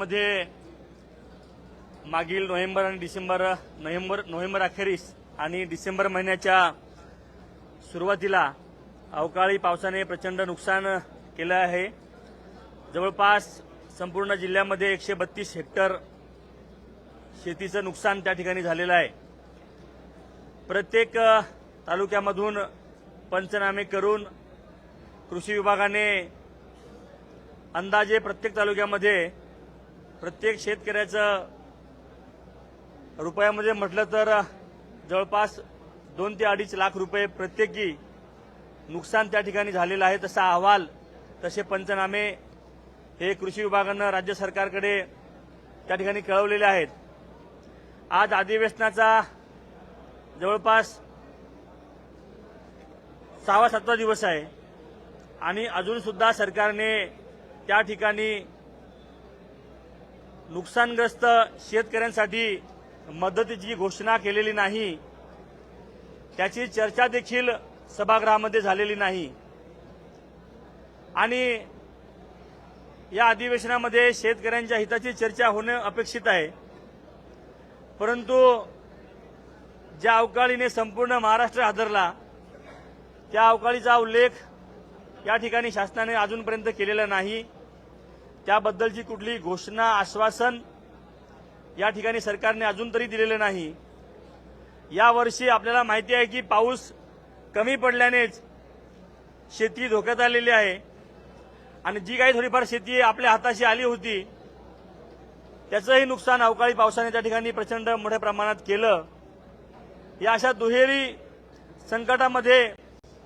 मध्ये मागील नोव्हेंबर आणि डिसेंबर नोव्हेंबर नोव्हेंबर अखेरीस आणि डिसेंबर महिन्याच्या सुरुवातीला अवकाळी पावसाने प्रचंड नुकसान केलं आहे. जवळपास संपूर्ण जिल्ह्यामध्ये एकशे बत्तीस हेक्टर शेतीचं नुकसान त्या ठिकाणी झालेलं आहे. प्रत्येक तालुक्यामधून पंचनामे करून कृषी विभागाने अंदाजे प्रत्येक तालुक्यामध्ये प्रत्येक शेतकऱ्याचं रुपयामध्ये म्हटलं तर जवळपास दोन ते अडीच लाख रुपये प्रत्येकी नुकसान त्या ठिकाणी झालेलं आहे तसा अहवाल तसे पंचनामे हे कृषी विभागानं राज्य सरकारकडे त्या ठिकाणी कळवलेले आहेत. आज अधिवेशनाचा जवळपास सहावा सातवा दिवस आहे आणि अजूनसुद्धा सरकारने त्या ठिकाणी नुकसानग्रस्त शेतकऱ्यांसाठी मदतीची घोषणा केलेली नाही त्याची चर्चा देखील सभागृहामध्ये झालेली नाही. आणि या अधिवेशनामध्ये शेतकऱ्यांच्या हिताची चर्चा होणं अपेक्षित आहे. परंतु ज्या अवकाळीने संपूर्ण महाराष्ट्र हादरला त्या अवकाळीचा उल्लेख या ठिकाणी शासनाने अजूनपर्यंत केलेला नाही. त्याबद्दलची कुठली घोषणा आश्वासन या ठिकाणी सरकारने अजून तरी दिलेलं नाही. यावर्षी आपल्याला माहिती आहे की पाऊस कमी पडल्यानेच शेती धोक्यात आलेली आहे. आणि जी काही थोडीफार शेती आपल्या हाताशी आली होती त्याचंही नुकसान अवकाळी पावसाने त्या ठिकाणी प्रचंड मोठ्या प्रमाणात केलं. या अशा दुहेरी संकटामध्ये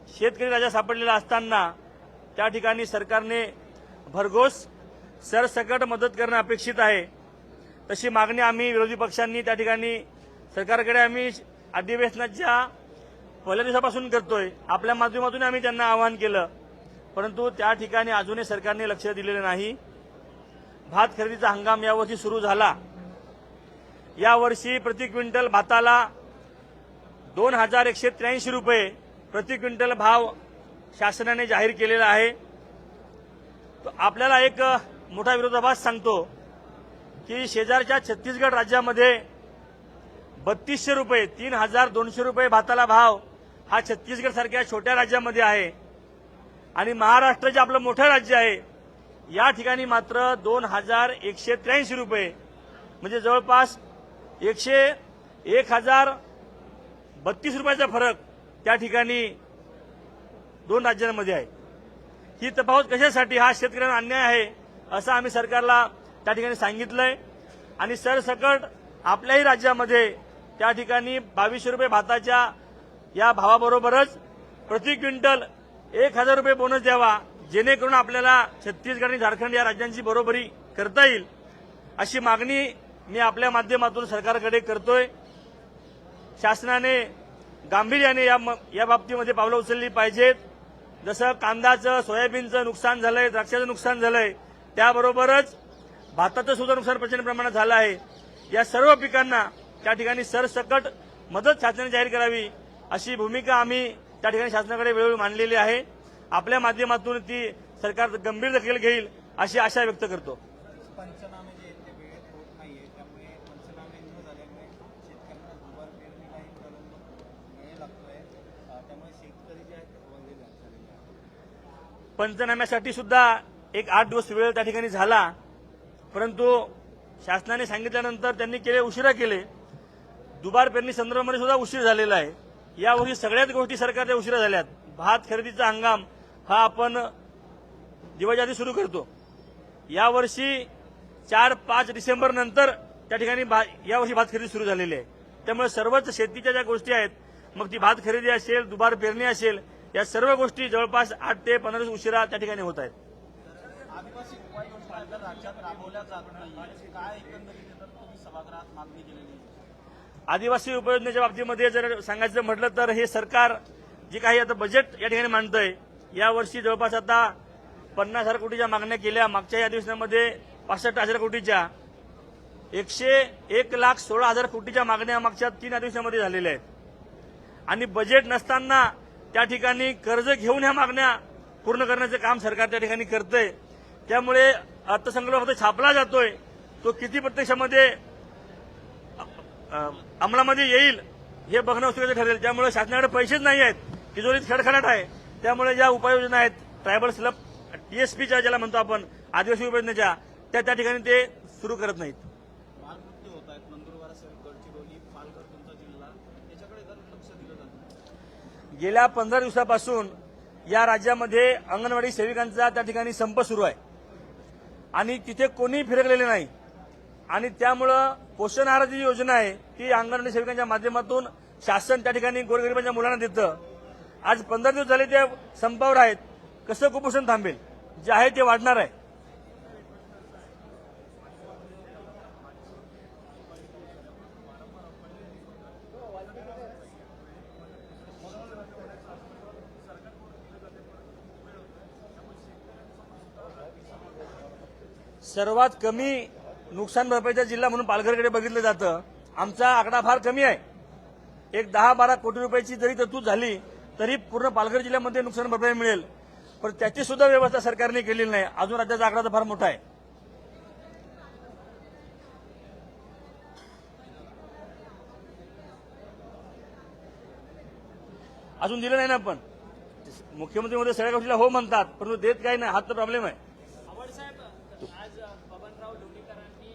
शेतकरी राजा सापडलेला असताना त्या ठिकाणी सरकारने भरघोस सरसकट मदत करणं अपेक्षित आहे. तशी मागणी आम्ही विरोधी पक्षांनी त्या ठिकाणी सरकारकडे आम्ही अधिवेशनाच्या पहिल्या दिवसापासून करतोय. आपल्या माध्यमातून आम्ही त्यांना आवाहन केलं. परंतु त्या ठिकाणी अजूनही सरकारने लक्ष दिलेलं नाही. भात खरेदीचा हंगाम यावर्षी सुरू झाला. यावर्षी प्रति क्विंटल भाताला दोन हजार एकशे त्र्याऐंशी रुपये प्रति क्विंटल भाव शासनाने जाहीर केलेला आहे. आपल्याला एक मोठा विरोधाभास सांगतो की शेजारच्या छत्तीसगड राज्यामध्ये बत्तीसशे रुपये तीन हजार दोनशे रुपये भाताला भाव हा छत्तीसगड सारख्या छोट्या राज्यामध्ये आहे. आणि महाराष्ट्र जे आपलं मोठं राज्य आहे या ठिकाणी मात्र दोन हजार एकशे त्र्याऐंशी रुपये म्हणजे जवळपास एकशे एक हजार बत्तीस रुपयाचा फरक त्या ठिकाणी दोन राज्यांमध्ये आहे. ही तफावत कशासाठी हा शेतकऱ्यांना अन्याय आहे? असं आम्ही सरकारला त्या ठिकाणी सांगितलंय. आणि सरसकट आपल्याही राज्यामध्ये त्या ठिकाणी बावीसशे रुपये भाताच्या या भावाबरोबरच प्रति क्विंटल एक हजार रुपये बोनस द्यावा जेणेकरून आपल्याला छत्तीसगड आणि झारखंड या राज्यांची बरोबरी करता येईल अशी मागणी मी आपल्या माध्यमातून सरकारकडे करतोय. शासनाने गांभीर्याने या म- या बाबतीमध्ये पावलं उचलली पाहिजेत. जसं कांद्याचं सोयाबीनचं नुकसान झालंय द्राक्षाचं नुकसान झालंय त्याबरोबरच भाताचं सुद्धा नुकसान प्रचंड प्रमाणात झालं आहे. या सर्व पिकांना त्या ठिकाणी सरसकट मदत शासनाने जाहीर करावी अशी भूमिका आम्ही त्या ठिकाणी शासनाकडे वेळोवेळी मांडलेली आहे. आपल्या माध्यमातून ती सरकार गंभीर दखल घेईल अशी आशा व्यक्त करतो. पंचनाम्यासाठी सुद्धा एक आठ दिवस वेळ त्या ठिकाणी झाला परंतु शासनाने सांगितल्यानंतर त्यांनी केले उशिरा केले. दुबार पेरणी संदर्भामध्ये सुद्धा उशीर झालेला आहे. यावर्षी सगळ्याच गोष्टी सरकारच्या उशिरा झाल्यात. भात खरेदीचा हंगाम हा आपण दिवाळीच्या आधी सुरू करतो. यावर्षी चार पाच डिसेंबर नंतर त्या ठिकाणी भा- यावर्षी भात खरेदी सुरू झालेली आहे. त्यामुळे सर्वच शेतीच्या ज्या गोष्टी आहेत मग ती भात खरेदी असेल दुबार पेरणी असेल या सर्व गोष्टी जवळपास आठ ते पंधरा दिवस उशिरा त्या ठिकाणी होत आहेत. आदिवासी उपाययोजना जर राज्यात राबवल्या जात नाही काय एकंदरीत तुम्ही सभागृहात मागणी केलेली आदिवासी उपयोजनेच्या बाबतीमध्ये जर सांगायचं म्हटलं तर हे सरकार जे काही आता बजेट या ठिकाणी मांडतंय यावर्षी जवळपास आता पन्नास हजार कोटीच्या मागण्या केल्या. मागच्या या अधिवेशनामध्ये पासष्ट हजार कोटीच्या एकशे एक लाख सोळा हजार कोटीच्या मागण्या मागच्या तीन अधिवेशनामध्ये झालेल्या आहेत. आणि बजेट नसताना त्या ठिकाणी कर्ज घेऊन ह्या मागण्या पूर्ण करण्याचं काम सरकार त्या ठिकाणी करतंय. त्यामुळे अर्थसंकल्प फक्त छापला जातोय. तो किती प्रत्यक्षामध्ये अंमलामध्ये येईल हे बघणं उत्सुकाचं ठरेल. त्यामुळे शासनाकडे पैसेच नाही आहेत. तिजोरीत खडखडाट आहे. त्यामुळे ज्या उपाययोजना आहेत ट्रायबल स्लब टीएसपीच्या ज्याला म्हणतो आपण आदिवासी उपाययोजनेच्या त्या त्या ठिकाणी ते सुरू करत नाहीत. गेल्या पंधरा दिवसापासून या राज्यामध्ये अंगणवाडी सेविकांचा त्या ठिकाणी संप सुरू आहे. आणि तिथे कोणीही फिरकलेले नाही. आणि त्यामुळं पोषण आहाराची जी योजना आहे ती अंगणवाडी सेविकांच्या माध्यमातून शासन त्या ठिकाणी गोरगरिबांच्या मुलांना देतं. आज पंधरा दिवस झाले त्या संपावर आहेत. कसं कुपोषण थांबेल? जे आहे ते वाढणार आहे. सर्वात कमी नुकसान भरपाईचा जिल्हा म्हणून पालघरकडे बघितलं जातं. आमचा आकडा फार कमी आहे. एक दहा बारा कोटी रुपयाची जरी तरतूद झाली तरी पूर्ण पालघर जिल्ह्यामध्ये नुकसान भरपाई मिळेल. पण त्याची सुद्धा व्यवस्था सरकारने केलेली नाही. अजून राज्याचा आकडा तर फार मोठा आहे. अजून दिलं नाही ना आपण. मुख्यमंत्री मध्ये सगळ्या गोष्टीला हो म्हणतात परंतु देत काही नाही. हा तर प्रॉब्लेम आहे साहेब आज बबनराव लोणीकरांनी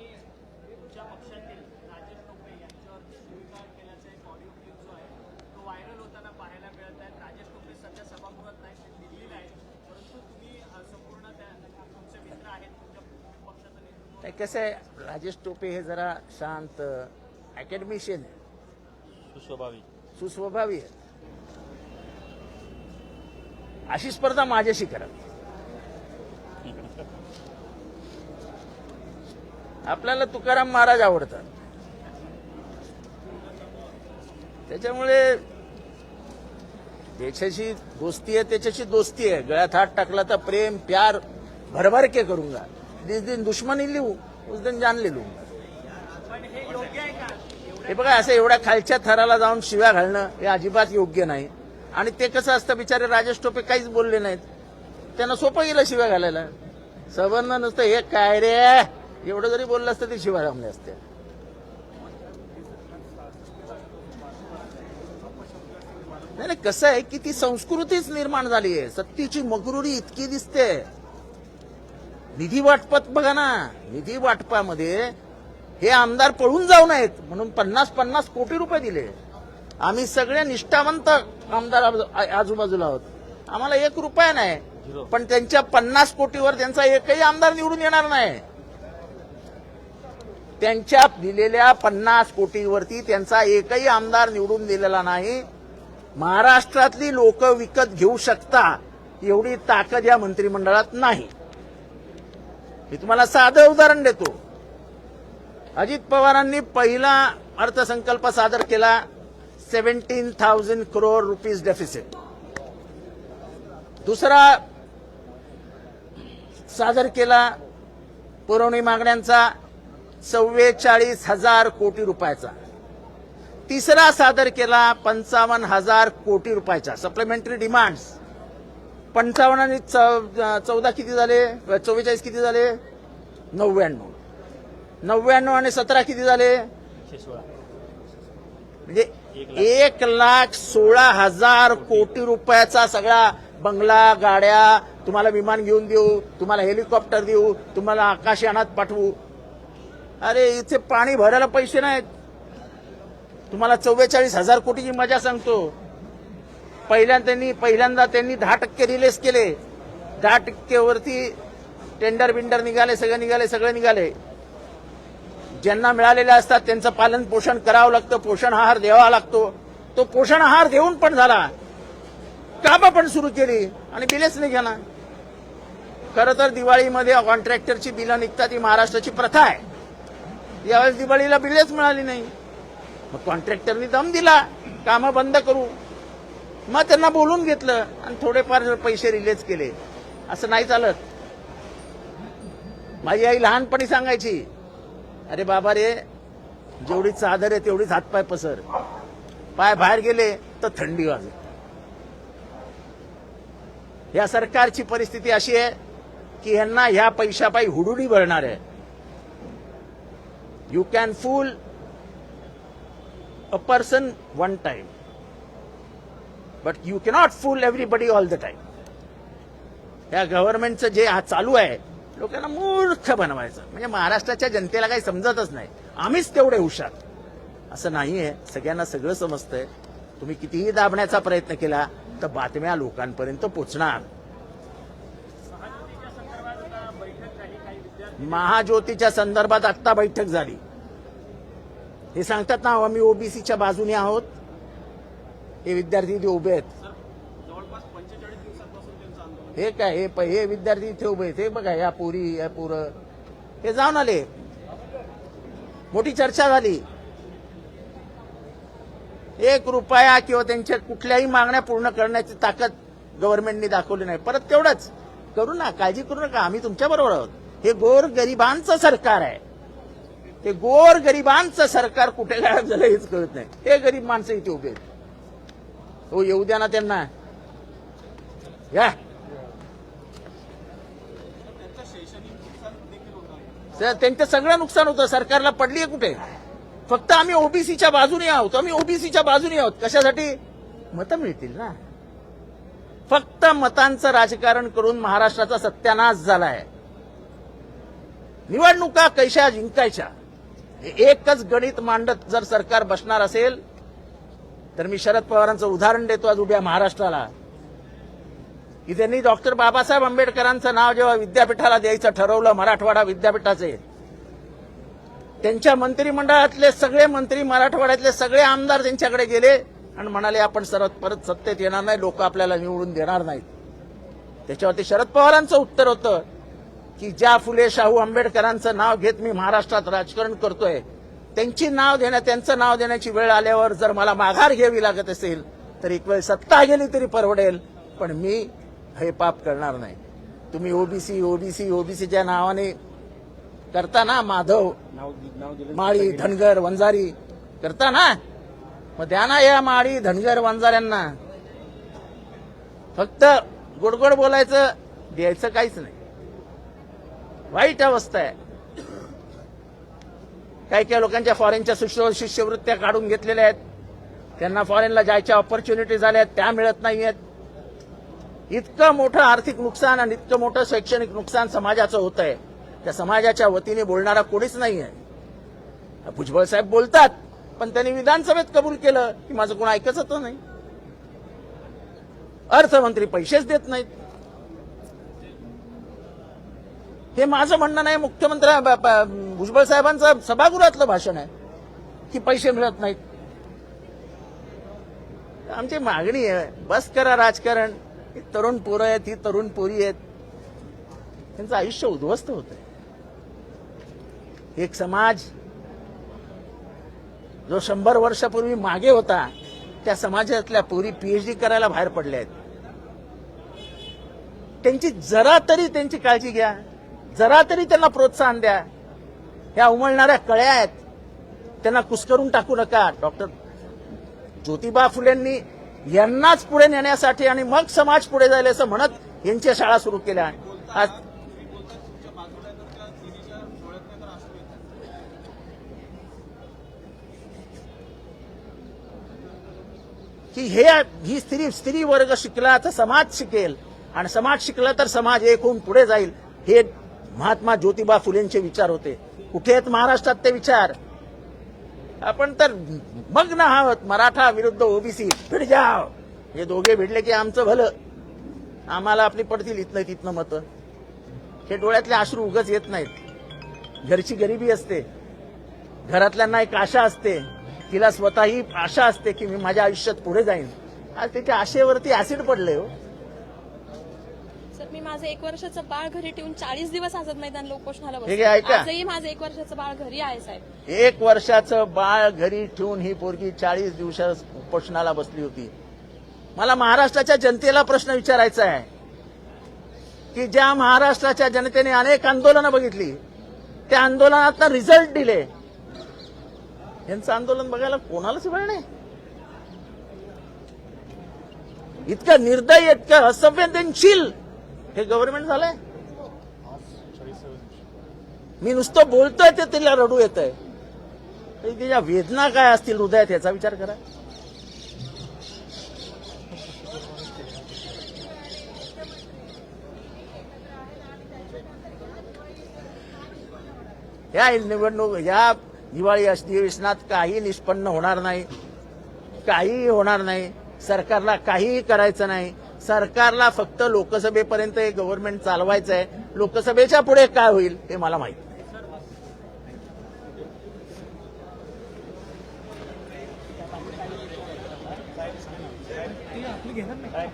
तुमच्या पक्षातील राजेश टोपे यांच्यावर शिवीगाळ केल्याचा एक ऑडिओ क्लिप जो आहे तो व्हायरल होताना पाहायला मिळत आहे राजेश टोपे सध्या सभागृहात नाही ते दिल्लीला आहेत परंतु तुम्ही अ, संपूर्ण त्या तुमचे मित्र आहेत तुमच्या पक्षाचं नेतृत्व नाही कसं आहे? राजेश टोपे हे जरा शांत अकॅडमिशियन सुस्वभावी सुस्वभावी अशी स्पर्धा माझ्याशी करा. आपल्याला तुकाराम महाराज आवडतात. त्याच्यामुळे त्याच्याशी दोस्ती आहे त्याच्याशी दोस्ती आहे. गळ्यात हात टाकला तर प्रेम प्यार भरभर के करूंगा जिस दिन दुश्मनी लिहू उस दिन जान ले हे बघा असं एवढ्या खालच्या थराला जाऊन शिव्या घालणं हे अजिबात योग्य नाही. आणि ते कसं असतं बिचारे राजेश टोपे काहीच बोलले नाहीत. त्यांना सोपं गेलं शिव्या घालायला. सबंध नुसतं हे काय रे? एवढं जरी बोललं असतं ते शिव्या घालले असते. नाही नाही कसं आहे की ती संस्कृतीच निर्माण झाली आहे. सत्तीची मगरुरी इतकी दिसते. निधी वाटपात बघा ना. निधी वाटपामध्ये हे आमदार पळून जाऊ नयेत म्हणून पन्नास पन्नास कोटी रुपये दिले. आम्ही सगळे निष्ठावंत आमदार आजू- आजूबाजूला आहोत. आम्हाला एक रुपया नाही. पण त्यांच्या पन्नास कोटीवर त्यांचा एकही आमदार निवडून येणार नाही. त्यांच्या दिलेल्या पन्नास कोटीवरती त्यांचा एकही आमदार निवडून दिलेला नाही. महाराष्ट्रातली लोक विकत घेऊ शकता एवढी ताकद या मंत्रिमंडळात नाही. मी तुम्हाला साधं उदाहरण देतो. अजित पवारांनी पहिला अर्थसंकल्प सादर केला seventeen thousand crore rupees deficit दुसरा सादर केला पुरवणी मागण्यांचा चव्वेचाळीस हजार कोटी रुपयाचा. तिसरा सादर केला पंचावन्न हजार कोटी रुपयाचा सप्लिमेंटरी डिमांड्स पंचावन्न आणि चौ- चौदा किती झाले? चव्वेचाळीस किती झाले? नव्याण्णव. नव्याण्णव आणि सतरा किती झाले? म्हणजे एक लाख सोळा हजार कोटी रुपयाचा सगळा बंगला गाड्या तुम्हाला विमान घेऊन देऊ तुम्हाला हेलिकॉप्टर देऊ तुम्हाला आकाशयानात पाठवू. अरे इथे पाणी भरायला पैसे नाहीत. तुम्हाला चव्वेचाळीस हजार कोटीची मजा सांगतो. पहिल्यांदा त्यांनी पहिल्यांदा त्यांनी दहा टक्के रिलेस केले. दहा टक्केवरती टेंडर बिंडर निघाले सगळे निघाले सगळे निघाले. ज्यांना मिळालेले असतात त्यांचं पालन पोषण करावं लागतं. पोषण आहार द्यावा लागतो. तो पोषण आहार देऊन पण झाला. कामं पण सुरू केली आणि बिलेच नाही घेणार. खरं तर दिवाळीमध्ये कॉन्ट्रॅक्टरची बिलं निघतात ही महाराष्ट्राची प्रथा आहे. यावेळेस दिवाळीला बिलेच मिळाली नाही. मग कॉन्ट्रॅक्टरनी दम दिला. कामं बंद करू. मग त्यांना बोलून घेतलं आणि थोडेफार पैसे रिलीज केले. असं नाही चालत. माझी आई लहानपणी सांगायची अरे बाबा रे जेवढी चादर आहे तेवढीच हातपाय पसर. पाय बाहेर गेले तर थंडी वाजते. या सरकारची परिस्थिती अशी आहे की यांना ह्या पैशापायी हुडुडी भरणार आहे. You can fool a person one time but you cannot fool everybody all the time या गव्हर्नमेंटचं जे हा चालू आहे लोकांना मूर्ख बनवायचं. म्हणजे महाराष्ट्राच्या जनतेला काही समजतच नाही. आम्हीच तेवढे हुशार. असं नाहीये. सगळ्यांना सगळं समजतंय. तुम्ही कितीही दाबण्याचा प्रयत्न केला तर बातम्या लोकांपर्यंत पोचणार. संदर्भात आता बैठक झाली महाज्योतीच्या संदर्भात आत्ता बैठक झाली. हे सांगतात ना आम्ही ओबीसीच्या बाजूने आहोत. हे विद्यार्थी इथे उभे आहेत. हे काय हे हे विद्यार्थी इथे उभे आहेत. हे बघा या पोरी या पोरं. हे जाऊन आले. मोठी चर्चा झाली. एक रुपया किंवा त्यांच्या कुठल्याही मागण्या पूर्ण करण्याची ताकद गव्हर्नमेंटने दाखवली नाही. परत तेवढंच. करू ना काळजी करू नका. आम्ही तुमच्या बरोबर आहोत. हे गोर गरिबांचं सरकार आहे. ते गोर गरिबांचं सरकार कुठे गायब झालं हेच कळत नाही. हे गरीब माणसं इथे उभे आहेत. हो येऊ द्या ना त्यांना. या. त्यांचं सगळं नुकसान होतं. सरकारला पडली आहे कुठे? फक्त आम्ही ओबीसीच्या बाजूने आहोत. आम्ही ओबीसीच्या बाजूने आहोत. कशासाठी? मतं मिळतील ना. फक्त मतांचं राजकारण करून महाराष्ट्राचा सत्यानाश झालाय. निवडणुका कैशा जिंकायच्या? एकच गणित मांडत जर सरकार बसणार असेल तर मी शरद पवारांचं उदाहरण देतो आज उभ्या महाराष्ट्राला. की त्यांनी डॉक्टर बाबासाहेब आंबेडकरांचं नाव जेव्हा विद्यापीठाला द्यायचं ठरवलं मराठवाडा विद्यापीठाचे त्यांच्या मंत्रिमंडळातले सगळे मंत्री मराठवाड्यातले सगळे आमदार त्यांच्याकडे गेले आणि म्हणाले आपण सरत परत सत्तेत येणार नाही लोक आपल्याला निवडून देणार नाहीत. त्याच्यावरती शरद पवारांचं उत्तर होतं की ज्या फुले शाहू आंबेडकरांचं नाव घेत मी महाराष्ट्रात राजकारण करतोय त्यांची नाव देण्या त्यांचं नाव देण्याची वेळ आल्यावर जर मला माघार घ्यावी लागत असेल तर एक वेळ सत्ता गेली तरी परवडेल पण मी हे पाप करणार नाही. तुम्ही ओबीसी ओबीसी ओबीसीच्या नावाने करता ना माधव माळी धनगर वंजारी करता ना? मग द्या ना या माळी धनगर वंजाऱ्यांना. फक्त गोडगोड बोलायचं द्यायचं काहीच नाही. वाईट अवस्था आहे. काही काही लोकांच्या फॉरेनच्या शिष्यवृत्त्या काढून घेतलेल्या आहेत. त्यांना फॉरेनला जायच्या ऑपॉर्च्युनिटी झाल्या आहेत त्या मिळत नाहीयेत. इतकं मोठं आर्थिक नुकसान आणि इतकं मोठं शैक्षणिक नुकसान समाजाचं होत आहे त्या समाजाच्या वतीने बोलणारा कोणीच नाही आहे भुजबळ साहेब बोलतात पण त्यांनी विधानसभेत कबूल केलं की माझं कोण ऐकच होतं नाही. अर्थमंत्री पैसेच देत नाहीत. हे माझं म्हणणं नाही मुख्यमंत्री भुजबळ साहेबांचं सभागृहातलं भाषण आहे की पैसे मिळत नाहीत. आमची मागणी आहे बस करा राजकारण ही तरुण पोरं आहेत ही तरुण पोरी आहेत. त्यांचं आयुष्य उद्ध्वस्त होत आहे एक समाज जो शंभर वर्षापूर्वी मागे होता त्या समाजातल्या पोरी पीएचडी करायला बाहेर पडल्या आहेत त्यांची जरा तरी त्यांची काळजी घ्या. जरा तरी त्यांना प्रोत्साहन द्या. ह्या उमळणाऱ्या कळ्या आहेत. त्यांना कुस्करून टाकू नका. डॉक्टर ज्योतिबा फुलेंनी यांनाच पुढे नेण्यासाठी आणि मग समाज पुढे जाईल असं म्हणत यांच्या शाळा सुरू केल्या. आज की हे ही स्त्री स्त्री वर्ग शिकला तर समाज शिकेल. आणि समाज शिकला तर समाज एक होऊन पुढे जाईल. हे महात्मा ज्योतिबा फुलेंचे विचार होते. कुठे आहेत महाराष्ट्रात ते विचार? आपण तर मग्न आहोत मराठा विरुद्ध ओबीसी. भिड जाव हे दोघे भिडले की आमचं भलं. आम्हाला आपली पडतील इथनं तिथनं मतं. हे डोळ्यातले अश्रू उगच येत नाहीत. घरची गरिबी असते. घरातल्यांना एक आशा असते. तिला स्वतःही आशा असते की मी माझ्या आयुष्यात पुढे जाईन. आज त्याच्या आशेवरती ऍसिड पडले हो. मी माझं एक वर्षाचं बाळ घरी ठेवून चाळीस दिवस आझाद मैदानला उपोषणाला ऐका. आजही माझं एक वर्षाचं बाळ घरी आहे साहेब. एक वर्षाचं बाळ घरी ठेवून ही पोरगी चाळीस दिवसा उपोषणाला बसली होती. मला महाराष्ट्राच्या जनतेला प्रश्न विचारायचा आहे. की ज्या महाराष्ट्राच्या जनतेने अनेक आंदोलनं बघितली त्या आंदोलनात रिझल्ट दिले. यांचं आंदोलन बघायला कोणालाच वेळ नाही. इतकं निर्दय इतकं असंवेदनशील हे गव्हर्नमेंट झालंय? मी नुसतं बोलतोय ते तिला रडू येत आहे तिच्या त्याच्या वेदना काय असतील हृदयात याचा विचार करा. या निवडणूक या दिवाळी अधिवेशनात काही निष्पन्न होणार नाही. काहीही होणार नाही. सरकारला काहीही करायचं नाही. सरकारला फक्त लोकसभेपर्यंत हे गव्हर्नमेंट चालवायचं आहे लोकसभेच्या पुढे काय होईल हे मला माहिती नाही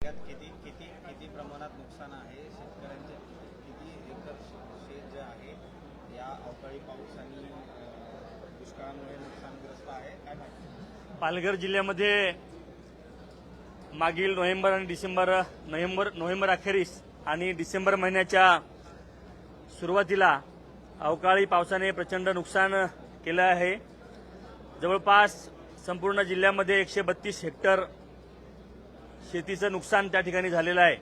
यात किती किती किती प्रमाणात नुकसान आहे शेतकऱ्यांचे किती एकर शेत जे आहे या अवकाळी पाऊस आणि अं, दुष्काळामुळे नुकसानग्रस्त आहे काय माहिती पालघर जिल्ह्यामध्ये मागील नोव्हेंबर आणि डिसेंबर नोव्हेंबर नोव्हेंबर अखेरीस आणि डिसेंबर महिन्याच्या सुरुवातीला अवकाळी पावसाने प्रचंड नुकसान केलं आहे. जवळपास संपूर्ण जिल्ह्यामध्ये एकशे बत्तीस हेक्टर शेतीचं नुकसान त्या ठिकाणी झालेलं आहे.